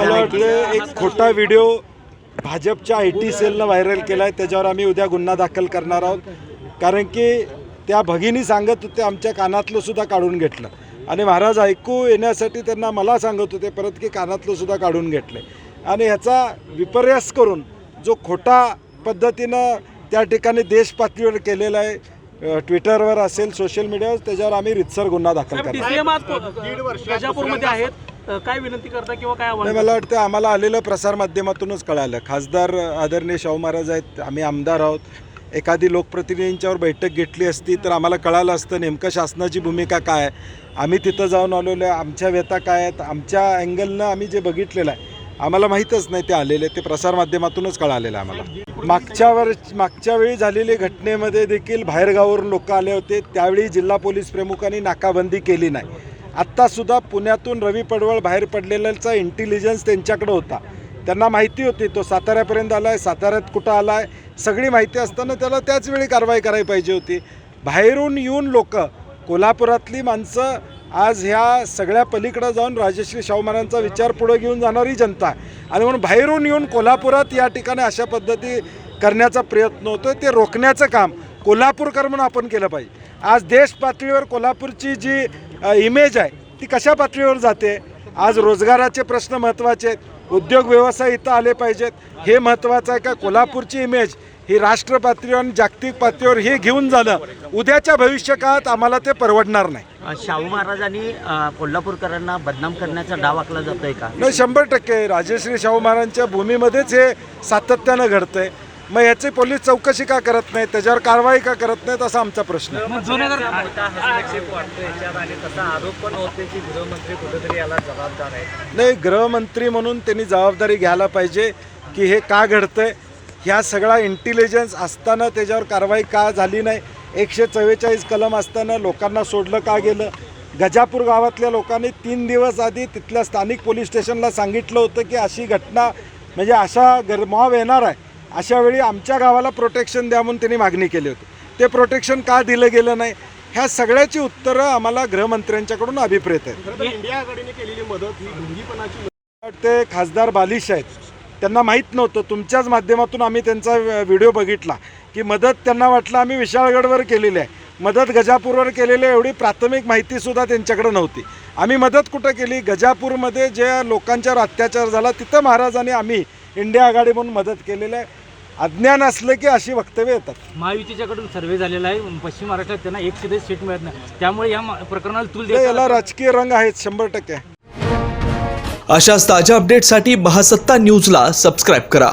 मला वाटतं एक खोटा व्हिडिओ भाजपच्या आय टी सेलनं व्हायरल केला आहे त्याच्यावर आम्ही उद्या गुन्हा दाखल करणार आहोत. कारण की त्या भगिनी सांगत होते आमच्या कानातलं सुद्धा काढून घेतलं. आणि महाराज ऐकू येण्यासाठी त्यांना मला सांगत होते परत की कानातलं सुद्धा काढून घेतलं आणि ह्याचा विपर्यास करून जो खोटा पद्धतीनं त्या ठिकाणी देश पातळीवर केलेला आहे ट्विटरवर असेल सोशल मीडियावर त्याच्यावर आम्ही रितसर गुन्हा दाखल प्रजापूरमध्ये आहेत. काय विनंती करता किंवा काय नाही मला वाटतं आम्हाला आलेलं प्रसारमाध्यमातूनच कळालं. खासदार आदरणीय शाहू महाराज आहेत आम्ही आमदार आहोत. एखादी लोकप्रतिनिधींच्यावर बैठक घेतली असती तर आम्हाला कळालं असतं नेमकं शासनाची भूमिका काय आहे. आम्ही तिथं जाऊन आलेलो आहे आमच्या व्यथा काय आहेत आमच्या अँगलनं आम्ही जे बघितलेलं आहे आम्हाला माहीतच नाही ते आलेले ते प्रसारमाध्यमातूनच कळालेलं आहे आम्हाला. मागच्या वर मागच्या वेळी झालेली घटनेमध्ये देखील बाहेरगावावरून लोक आले होते त्यावेळी जिल्हा पोलीस प्रमुखांनी नाकाबंदी केली नाही. आत्तासुद्धा पुण्यातून रवी पडवळ बाहेर पडलेल्याचा इंटेलिजन्स त्यांच्याकडे होता. त्यांना माहिती होती तो साताऱ्यापर्यंत आला आहे साताऱ्यात कुठं आला आहे सगळी माहिती असताना त्याला त्याच वेळी कारवाई करायला पाहिजे होती. बाहेरून येऊन लोक कोल्हापुरातली माणसं आज ह्या सगळ्या पलीकडं जाऊन राजश्री शाहू महाराजांचा विचार पुढे घेऊन जाणारी जनता आणि म्हणून बाहेरून येऊन कोल्हापुरात या ठिकाणी अशा पद्धती करण्याचा प्रयत्न होतो ते रोखण्याचं काम कोल्हापूरकर म्हणून आपण केलं पाहिजे. आज देश पातळीवर कोल्हापूरची जी इमेज आहे. ती कशा पातळीवर जाते? आज रोजगाराचे प्रश्न महत्त्वाचे आहेत. उद्योग व्यवसाय इथं आले पाहिजेत. हे महत्त्वाचं आहे का? कोल्हापूरची इमेज ही राष्ट्र पातळीवर आणि जागतिक पातळीवर हे घेऊन जाणं उद्याच्या भविष्य काळात आम्हाला ते परवडणार नाही. शाहू महाराजांनी कोल्हापूरकरांना बदनाम करण्याचा डाव आखला जातोय का? नाही शंभर टक्के. राजश्री शाहू महाराजांच्या भूमीमध्येच हे सातत्यानं घडतंय. मग याची पोलीस चौकशी का करत नाहीत? त्याच्यावर कारवाई का करत नाहीत? असा आमचा प्रश्न आहे. नाही गृहमंत्री म्हणून त्यांनी जबाबदारी घ्यायला पाहिजे की हे का घडतंय? ह्या सगळा इंटेलिजन्स असताना त्याच्यावर कारवाई का झाली नाही? एकशे चव्वेचाळीस कलम असताना लोकांना सोडलं का गेलं? गजापूर गावातल्या लोकांनी तीन दिवस आधी तिथल्या स्थानिक पोलीस स्टेशनला सांगितलं होतं की अशी घटना म्हणजे अशा गरमाव येणार आहे. अशा वेळी आमच्या गावाला प्रोटेक्शन द्या म्हणून त्यांनी मागणी केली होती. ते प्रोटेक्शन का दिलं गेलं नाही ह्या सगळ्याची उत्तरं आम्हाला गृहमंत्र्यांच्याकडून अभिप्रेत आहेत. इंडिया आघाडीने केलेली मदत ही ढोंगीपणाची ते खासदार बालिश आहेत. त्यांना माहीत नव्हतं तुमच्याच माध्यमातून आम्ही त्यांचा व्हिडिओ बघितला की मदत त्यांना वाटलं आम्ही विशाळगडवर केलेली आहे. मदत गजापूरवर केलेली आहे एवढी प्राथमिक माहितीसुद्धा त्यांच्याकडे नव्हती. आम्ही मदत कुठं केली? गजापूरमध्ये ज्या लोकांच्यावर अत्याचार झाला तिथं महाराजांनी आम्ही इंडिया आघाडी म्हणून मदत केलेली आहे. अज्ञान असलं की अशी वक्तव्य येतात. महायुतीच्याकडून सर्वे झालेला आहे. पश्चिम महाराष्ट्रात त्यांना एक सुद्धा सीट मिळत नाही. त्यामुळे या मा- प्रकरणाला तूल याला राजकीय रंग आहेत शंभर टक्के. अशाच ताज्या अपडेटसाठी महासत्ता न्यूजला सबस्क्राईब करा.